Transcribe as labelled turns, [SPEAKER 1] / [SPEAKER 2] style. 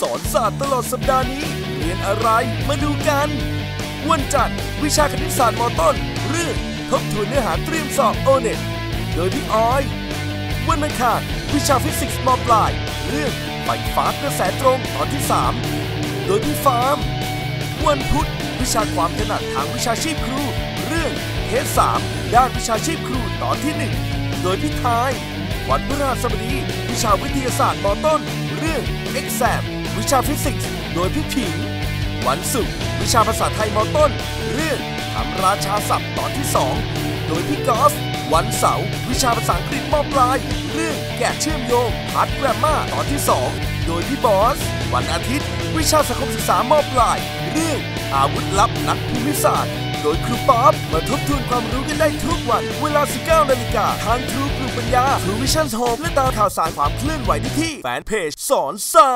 [SPEAKER 1] สอนศาสตร์ตลอดสัปดาห์นี้ เรียนอะไรมาดูกัน วันจันทร์วิชาคณิตศาสตร์มต้น เรื่องทบทวนเนื้อหาเตรียมสอบโอเน็ตโดยพี่ออย วันอังคารวิชาฟิสิกส์มปลาย เรื่องไฟฟ้ากระแสตรงตอนที่ 3 โดยพี่ฟาร์ม วันพุธวิชาความถนัดทางวิชาชีพครู เรื่องเทส3ด้านวิชาชีพครูตอนที่ 1 โดยพี่ทาย วันพฤหัสบดีวิชาวิทยาศาสตร์มต้น เรื่อง Exam วิชาฟิสิกส์ โดยพี่ผิง วันศุกร์วิชาภาษาไทยมต้น เรื่องคำราชาศัพท์ตอนที่ 2 โดยพี่กอล์ฟวันเสาร์วิชาภาษาอังกฤษมปลาย เรื่องแกะเชื่อมโยงพาร์ทแกรมมาตอนที่ 2 โดยพี่บอส วันอาทิตย์ วิชาสังคมศึกษามปลาย เรื่องอาวุธลับนักภูมิศาสตร์โดยครูป๊อปมาทบทวนความรู้กันได้ทุกวัน เวลา 19 นาฬิกา ทางทรูกลุ่มปัญญา True Vision Home และตามข่าวสารความเคลื่อนไหวได้ที่ แฟนเพจสอนศา